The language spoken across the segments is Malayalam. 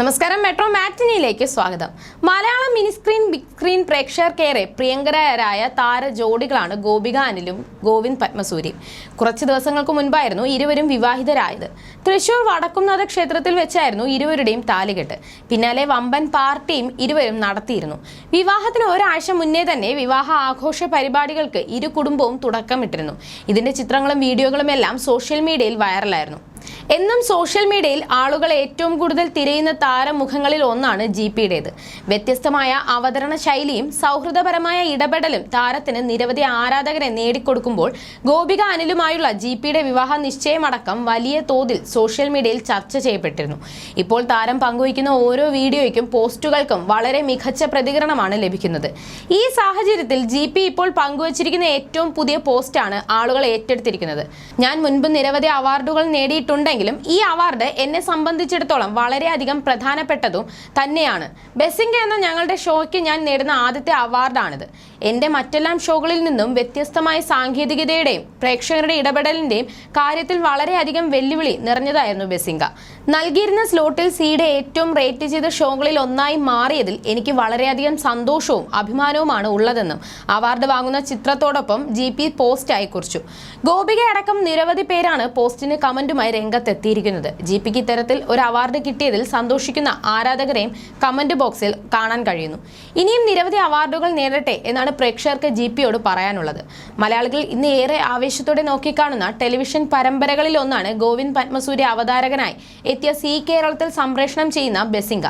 നമസ്കാരം മെട്രോ മാറ്റിനിയിലേക്ക് സ്വാഗതം. Malayalam mini screen big screen പ്രേക്ഷകർക്കേറെ പ്രിയങ്കരായ താര ജോഡികളാണ് ഗോപിക അനിലും ഗോവിന്ദ് പത്മസൂരിയും. കുറച്ച് ദിവസങ്ങൾക്ക് മുൻപായിരുന്നു ഇരുവരും വിവാഹിതരായത്. തൃശൂർ വടക്കുംനാഥ ക്ഷേത്രത്തിൽ വെച്ചായിരുന്നു ഇരുവരുടെയും താലികെട്ട്. പിന്നാലെ വമ്പൻ പാർട്ടിയും ഇരുവരും നടത്തിയിരുന്നു. വിവാഹത്തിന് ഒരാഴ്ച മുന്നേ തന്നെ വിവാഹ ആഘോഷ പരിപാടികൾക്ക് ഇരു കുടുംബവും തുടക്കമിട്ടിരുന്നു. ഇതിന്റെ ചിത്രങ്ങളും വീഡിയോകളും എല്ലാം സോഷ്യൽ മീഡിയയിൽ വൈറലായിരുന്നു. എന്നും സോഷ്യൽ മീഡിയയിൽ ആളുകൾ ഏറ്റവും കൂടുതൽ തിരയുന്ന താരമുഖങ്ങളിൽ ഒന്നാണ് ജി പിയുടേത്. വ്യത്യസ്തമായ അവതരണ ശൈലിയും സൗഹൃദപരമായ ഇടപെടലും താരത്തിന് നിരവധി ആരാധകരെ നേടിക്കൊടുക്കുമ്പോൾ ഗോപിക അനിലുമായുള്ള ജി പിയുടെ വിവാഹ നിശ്ചയമടക്കം വലിയ തോതിൽ സോഷ്യൽ മീഡിയയിൽ ചർച്ച ചെയ്യപ്പെട്ടിരുന്നു. ഇപ്പോൾ താരം പങ്കുവയ്ക്കുന്ന ഓരോ വീഡിയോയ്ക്കും പോസ്റ്റുകൾക്കും വളരെ മികച്ച പ്രതികരണമാണ് ലഭിക്കുന്നത്. ഈ സാഹചര്യത്തിൽ ജി ഇപ്പോൾ പങ്കുവച്ചിരിക്കുന്ന ഏറ്റവും പുതിയ പോസ്റ്റാണ് ആളുകൾ ഏറ്റെടുത്തിരിക്കുന്നത്. ഞാൻ മുൻപ് നിരവധി അവാർഡുകൾ നേടിയിട്ടുണ്ടെങ്കിലും ഈ അവാർഡ് എന്നെ സംബന്ധിച്ചിടത്തോളം വളരെയധികം പ്രധാനപ്പെട്ടതും തന്നെയാണ്. ബെസിംഗ എന്ന ഞങ്ങളുടെ ഷോയ്ക്ക് ഞാൻ നേടുന്ന ആദ്യത്തെ അവാർഡാണിത്. എന്റെ മറ്റെല്ലാം ഷോകളിൽ നിന്നും വ്യത്യസ്തമായ സാങ്കേതികതയുടെയും പ്രേക്ഷകരുടെ ഇടപെടലിന്റെയും കാര്യത്തിൽ വളരെയധികം വെല്ലുവിളി നിറഞ്ഞതായിരുന്നു ബെസിംഗ നൽകിയിരുന്ന സ്ലോട്ടിൽ സിയുടെ ഏറ്റവും റേറ്റ് ചെയ്ത ഷോകളിൽ ഒന്നായി മാറിയതിൽ എനിക്ക് വളരെയധികം സന്തോഷവും അഭിമാനവുമാണ് ഉള്ളതെന്നും അവാർഡ് വാങ്ങുന്ന ചിത്രത്തോടൊപ്പം ജി പി പോസ്റ്റായി കുറിച്ചു. ഗോപിക അടക്കം നിരവധി പേരാണ് പോസ്റ്റിന് കമന്റുമായി രംഗത്തെത്തിയിരിക്കുന്നത്. ജി പിക്ക് ഇത്തരത്തിൽ ഒരു അവാർഡ് കിട്ടിയതിൽ സന്തോഷിക്കുന്ന ആരാധകരെയും കമന്റ് ബോക്സിൽ കാണാൻ കഴിയുന്നു. ഇനിയും നിരവധി അവാർഡുകൾ നേടട്ടെ എന്നാണ് പ്രേക്ഷകർക്ക് ജി പിയോട് പറയാനുള്ളത്. മലയാളികൾ ഇന്ന് ഏറെ ആവേശത്തോടെ നോക്കിക്കാണുന്ന ടെലിവിഷൻ പരമ്പരകളിൽ ഒന്നാണ് ഗോവിന്ദ് പത്മസൂര്യ അവതാരകനായി എത്തിയ സി കേരളത്തിൽ സംപ്രേഷണം ചെയ്യുന്ന ബെസിംഗ.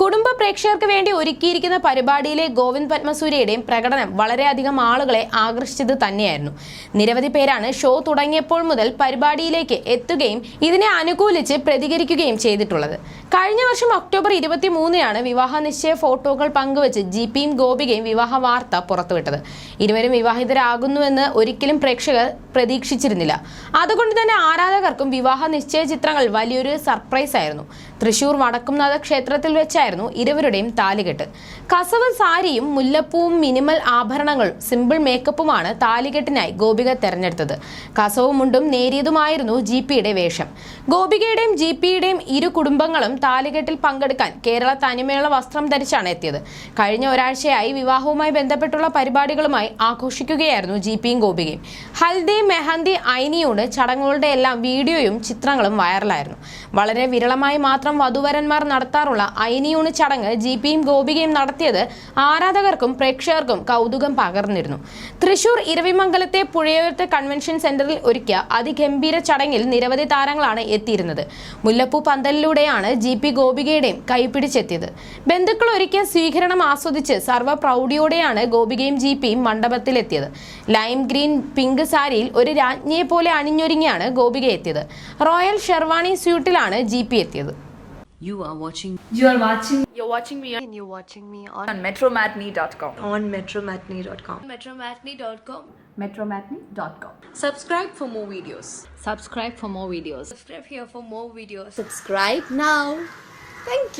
കുടുംബ പ്രേക്ഷകർക്ക് വേണ്ടി ഒരുക്കിയിരിക്കുന്ന പരിപാടിയിലെ ഗോവിന്ദ് പത്മസൂര്യയുടെയും പ്രകടനം വളരെയധികം ആളുകളെ ആകർഷിച്ചത് തന്നെയായിരുന്നു. നിരവധി പേരാണ് ഷോ തുടങ്ങിയപ്പോൾ മുതൽ പരിപാടിയിലേക്ക് എത്തുകയും ഇതിനെ അനുകൂലിച്ച് പ്രതികരിക്കുകയും ചെയ്തിട്ടുള്ളത്. കഴിഞ്ഞ വർഷം ഒക്ടോബർ ഇരുപത്തി മൂന്നിനാണ് വിവാഹ നിശ്ചയ ഫോട്ടോകൾ പങ്കുവച്ച് ജി പിയും ഗോപികയും വിവാഹ വാർത്ത പുറത്തുവിട്ടത്. ഇരുവരും വിവാഹിതരാകുന്നുവെന്ന് ഒരിക്കലും പ്രേക്ഷകർ പ്രതീക്ഷിച്ചിരുന്നില്ല. അതുകൊണ്ട് തന്നെ ആരാധകർക്കും വിവാഹ നിശ്ചയ ചിത്രങ്ങൾ വലിയൊരു സർപ്രൈസ് ആയിരുന്നു. തൃശൂർ വടക്കുംനാഥ ക്ഷേത്രത്തിൽ വെച്ചായിരുന്നു ഇരുവരുടെയും താലികെട്ട്. കസവ് സാരിയും മുല്ലപ്പൂവും മിനിമൽ ആഭരണങ്ങളും സിമ്പിൾ മേക്കപ്പുമാണ് താലികെട്ടിനായി ഗോപിക തെരഞ്ഞെടുത്തത്. കസവും മുണ്ടും നേരിയതുമായിരുന്നു ജി പിയുടെ വേഷം. ഗോപികയുടെയും ജി പിയുടെയും ഇരു കുടുംബങ്ങളും താലികെട്ടിൽ പങ്കെടുക്കാൻ കേരള തനിമയുള്ള വസ്ത്രം ധരിച്ചാണ് എത്തിയത്. കഴിഞ്ഞ ഒരാഴ്ചയായി വിവാഹവുമായി ബന്ധപ്പെട്ടുള്ള പരിപാടികളുമായി ആഘോഷിക്കുകയായിരുന്നു ജി പിയും ഗോപികയും. ഹൽദി മെഹന്തി ഐനിയോട് ചടങ്ങുകളുടെ എല്ലാം വീഡിയോയും ചിത്രങ്ങളും വൈറലായിരുന്നു. വളരെ വിരളമായി മാത്രം വധുവരന്മാർ നടത്താറുള്ള ഐനിയൂണ് ചടങ്ങ് ജി പിയും ഗോപികയും നടത്തിയത് ആരാധകർക്കും പ്രേക്ഷകർക്കും കൗതുകം പകർന്നിരുന്നു. തൃശൂർ ഇരവിമംഗലത്തെ പുഴയോരത്തെ കൺവെൻഷൻ സെന്ററിൽ ഒരുക്കിയ അതിഗംഭീര ചടങ്ങിൽ നിരവധി താരങ്ങളാണ് എത്തിയിരുന്നത്. മുല്ലപ്പൂ പന്തലിലൂടെയാണ് ജി പി ഗോപികയുടെയും കൈപിടിച്ചെത്തിയത്. ബന്ധുക്കൾ ഒരുക്കിയ സ്വീകരണം ആസ്വദിച്ച് സർവ പ്രൗഢിയോടെയാണ് ഗോപികയും ജി പിയും മണ്ഡപത്തിലെത്തിയത്. ലൈം ഗ്രീൻ പിങ്ക് സാരിയിൽ ഒരു രാജ്ഞിയെ പോലെ അണിഞ്ഞൊരുങ്ങിയാണ് ഗോപിക എത്തിയത്. റോയൽ ഷെർവാണി സ്യൂട്ടിലാണ് ജി പി എത്തിയത്. You are watching you are watching you watching me and you watching me on on dot com on metro dot com metro dot com metro dot com subscribe for more videos subscribe for more videos subscribe here for more videos subscribe now thank